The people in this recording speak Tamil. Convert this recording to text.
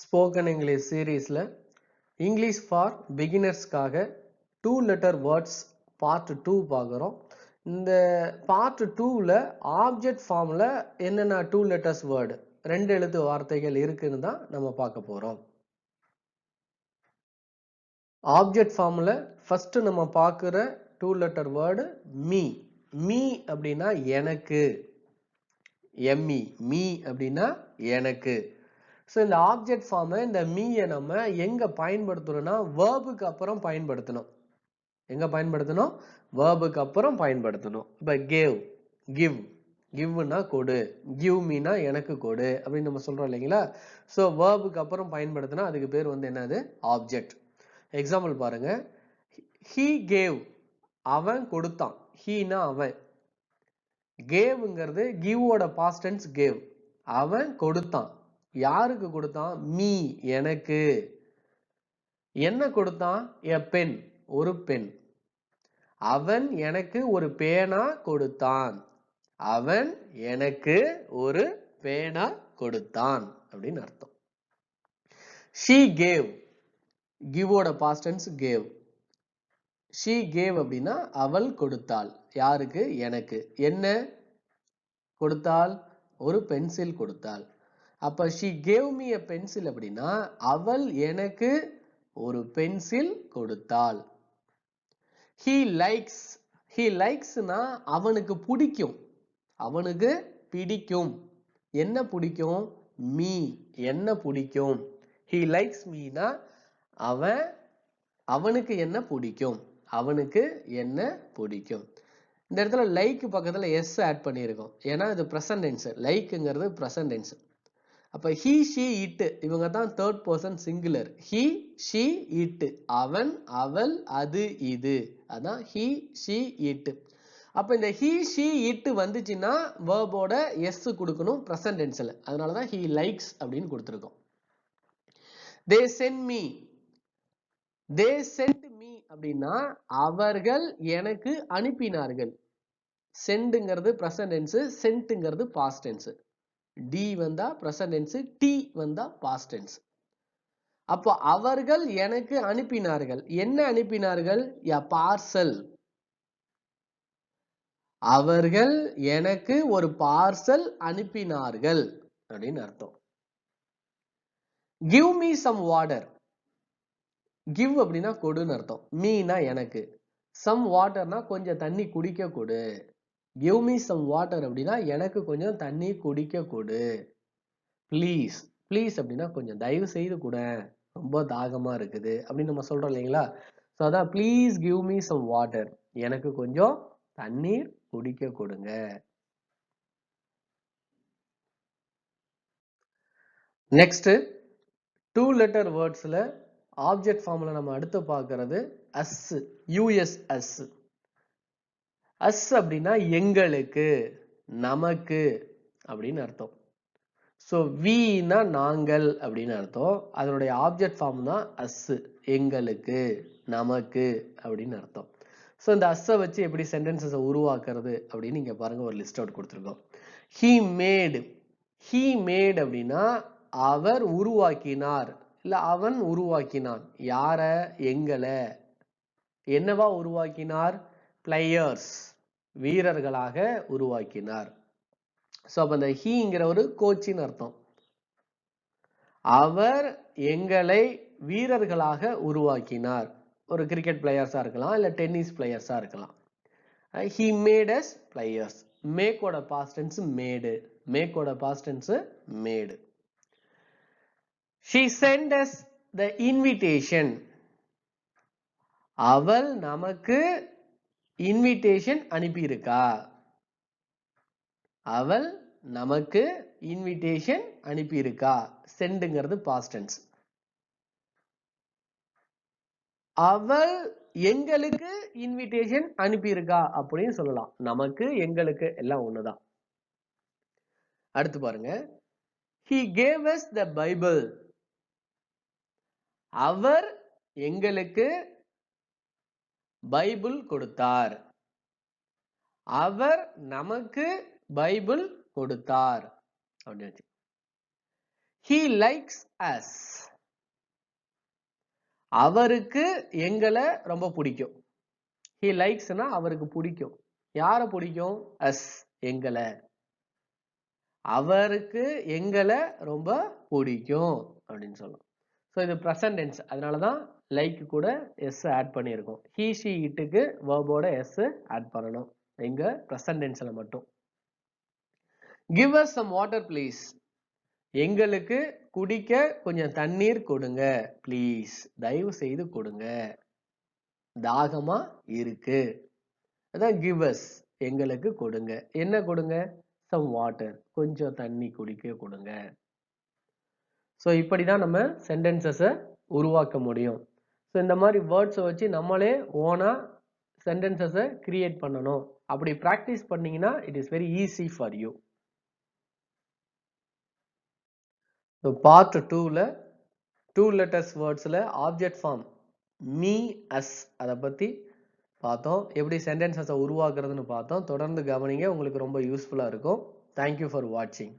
ஸ்போக்கன் இங்கிலீஷ் சீரீஸில் English for பிகினர்ஸ்க்காக two letter words part two பார்க்குறோம். இந்த பார்ட் டூவில் ஆப்ஜெக்ட் ஃபார்மில் என்னென்ன டூ லெட்டர்ஸ் வேர்டு ரெண்டு எழுத்து வார்த்தைகள் இருக்குன்னு தான் நம்ம பார்க்க போகிறோம் ஆப்ஜெக்ட் ஃபார்மில் ஃபஸ்ட்டு நம்ம பார்க்குற two letter word me me அப்படின்னா எனக்கு. எம்இ மீ அப்படின்னா எனக்கு. ஸோ இந்த ஆப்ஜெக்ட் ஃபார்மை இந்த மீயை நம்ம எங்கே பயன்படுத்தணும்னா வேர்புக்கு அப்புறம் பயன்படுத்தணும். எங்கே பயன்படுத்தணும்? வேர்புக்கு அப்புறம் பயன்படுத்தணும். இப்போ கேவ் கிவ் கிவ்னா கொடு. கிவ் மீனா எனக்கு கொடு அப்படின்னு நம்ம சொல்கிறோம் இல்லைங்களா? ஸோ வேர்புக்கு அப்புறம் பயன்படுத்தினா அதுக்கு பேர் வந்து என்னது? ஆப்ஜெக்ட் எக்ஸாம்பிள் பாருங்க. ஹீ கேவ் அவன் கொடுத்தான். ஹீனா அவன். கேவ்ங்கிறது கிவோட பாஸ்டன்ஸ் கேவ் அவன் கொடுத்தான். யாருக்கு கொடுத்தான்? மீ எனக்கு. என்ன கொடுத்தான்? எ பெண் ஒரு பெண். அவன் எனக்கு ஒரு பேனா கொடுத்தான். அவன் எனக்கு ஒரு பேனா கொடுத்தான் அப்படின்னு அர்த்தம். She gave கிவோட past tense gave she gave அப்படின்னா அவள் கொடுத்தாள். யாருக்கு? எனக்கு. என்ன? கொடுத்தாள். ஒரு பென்சில் கொடுத்தாள். அப்போ she gave me a pencil அப்படின்னா அவள் எனக்கு ஒரு பென்சில் கொடுத்தாள். ஹீ லைக்ஸ் ஹீ லைக்ஸ்னா அவனுக்கு பிடிக்கும். அவனுக்கு பிடிக்கும். என்ன பிடிக்கும்? மீ என்ன பிடிக்கும்? ஹீ லைக்ஸ் மீனா அவன் அவனுக்கு என்ன பிடிக்கும்? அவனுக்கு என்ன பிடிக்கும்? இந்த இடத்துல லைக் பக்கத்தில் எஸ் ஆட் பண்ணியிருக்கோம். ஏன்னா இது ப்ரெசன்டென்ஸ் லைக்குங்கிறது ப்ரெசன்டென்ஸ் அப்போ ஹீ ஷீ இட்டு இவங்க தான் third person singular he she it அவன் அவள் அது இது. அதான் ஹீ ஷீ இட்டு அப்போ இந்த ஹீ ஷீ இட்டு வந்துச்சுன்னா வேர்போட எஸ் கொடுக்கணும் ப்ரெசன்ட் டென்ஸில் அதனால தான் ஹீ லைக்ஸ் அப்படின்னு கொடுத்துருக்கோம். They sent me they sent me அப்படின்னா அவர்கள் எனக்கு அனுப்பினார்கள். சென்டுங்கிறது ப்ரெசன்ட் டென்ஸு சென்ட்டுங்கிறது பாஸ்ட் டென்ஸு டி வந்தா ப்ரெசன்ட் டென்ஸு டி வந்தா பாஸ்ட் டென்ஸ் அப்போ அவர்கள் எனக்கு அனுப்பினார்கள். என்ன அனுப்பினார்கள்? எ பார்சல் அவர்கள் எனக்கு ஒரு பார்சல் அனுப்பினார்கள் அப்படின்னு அர்த்தம். Give me some water give அப்படின்னா கொடுன்னு அர்த்தம். மீனா எனக்கு. சம் வாட்டர்னா கொஞ்சம் தண்ணி குடிக்க கொடு. கிவ் மீ சம் வாட்டர் அப்படின்னா எனக்கு கொஞ்சம் தண்ணி குடிக்க கொடு ப்ளீஸ் ப்ளீஸ் அப்படின்னா கொஞ்சம் தயவு செய்து கூட ரொம்ப தாகமா இருக்குது அப்படின்னு நம்ம சொல்றோம் இல்லைங்களா? ஸோ அதான் please give me some water எனக்கு கொஞ்சம் தண்ணீர் குடிக்க கொடுங்க நெக்ஸ்ட் டூ லெட்டர் வேர்ட்ஸ்ல ஆப்ஜெக்ட் ஃபார்ம்ல நம்ம அடுத்து பார்க்கறது அஸ் யூஎஸ்எஸ் அஸ் அப்படின்னா எங்களுக்கு நமக்கு அப்படின்னு அர்த்தம். ஸோ வீனா நாங்கள் அப்படின்னு அர்த்தம். அதனுடைய ஆப்ஜெக்ட் ஃபார்ம் தான் அஸ் எங்களுக்கு நமக்கு அப்படின்னு அர்த்தம். ஸோ இந்த அஸ்ஸை வச்சு எப்படி சென்டென்சஸை உருவாக்குறது அப்படின்னு இங்கே பாருங்க ஒரு லிஸ்ட் அவுட் கொடுத்துருக்கோம். ஹீ மேடு ஹீ மேட் அப்படின்னா அவர் உருவாக்கினார் இல்லை அவன் உருவாக்கினான். யாரை? எங்களை. என்னவா உருவாக்கினார்? பிளேயர்ஸ் வீரர்களாக உருவாக்கினார். ஸோ அப்போ அந்த ஹீங்கிற ஒரு கோச்சின்னு அர்த்தம். அவர் எங்களை வீரர்களாக உருவாக்கினார். ஒரு கிரிக்கெட் பிளேயர்ஸாக இருக்கலாம் இல்லை டென்னிஸ் பிளேயர்ஸாக இருக்கலாம். ஹி மேட் அஸ் பிளேயர்ஸ் மேக்கோட past tense made மேக்கோட past tense made she sent us the invitation அவள் நமக்கு இன்விடேஷன் அனுப்பியிருக்கா? அவள் நமக்கு இன்விடேஷன் அனுப்பியிருக்கா? சென்டுங்கிறது பாஸ்டன்ஸ் அவள் எங்களுக்கு இன்விடேஷன் அனுப்பியிருக்கா அப்படின்னு சொல்லலாம். நமக்கு எங்களுக்கு எல்லாம் ஒண்ணுதான். அடுத்து பாருங்க. He gave us the Bible அவர் எங்களுக்கு பைபிள் கொடுத்தார். அவர் நமக்கு பைபிள் கொடுத்தார். அப்படின்னு he லைக்ஸ் அஸ் அவருக்கு எங்களை ரொம்ப பிடிக்கும். ஹி லைக்ஸ்னா அவருக்கு பிடிக்கும். யாரை பிடிக்கும்? அஸ் எங்களை. அவருக்கு எங்களை ரொம்ப பிடிக்கும் அப்படின்னு சொல்லலாம். ஸோ இது ப்ரெசன்ட் டென்ஸ் அதனால தான் லைக்கு கூட எஸ் ஆட் பண்ணியிருக்கோம். ஹீ ஷி இட்டுக்கு வேர்போட எஸ் ஆட் பண்ணணும். எங்க ப்ரெசன்ட் டென்ஸில் மட்டும். Give us some water please எங்களுக்கு குடிக்க கொஞ்சம் தண்ணீர் கொடுங்க ப்ளீஸ் தயவு செய்து கொடுங்க. தாகமா இருக்கு. அதான் கிவ் எங்களுக்கு கொடுங்க. என்ன கொடுங்க? சம் வாட்டர் கொஞ்சம் தண்ணி குடிக்க கொடுங்க. ஸோ இப்படி தான் நம்ம சென்டென்சஸை உருவாக்க முடியும். ஸோ இந்த மாதிரி வேர்ட்ஸை வச்சு நம்மளே ஓனாக சென்டென்சஸை கிரியேட் பண்ணணும். அப்படி ப்ராக்டிஸ் பண்ணிங்கன்னா it is very easy for you so part டூவில் டூ லெட்டர்ஸ் வேர்ட்ஸில் ஆப்ஜெக்ட் ஃபார்ம் மீ அஸ் அதை பற்றி பார்த்தோம். எப்படி சென்டென்சஸை உருவாக்குறதுன்னு பார்த்தோம். தொடர்ந்து கவனிங்க. உங்களுக்கு ரொம்ப யூஸ்ஃபுல்லாக இருக்கும். தேங்க்யூ ஃபார் வாட்சிங்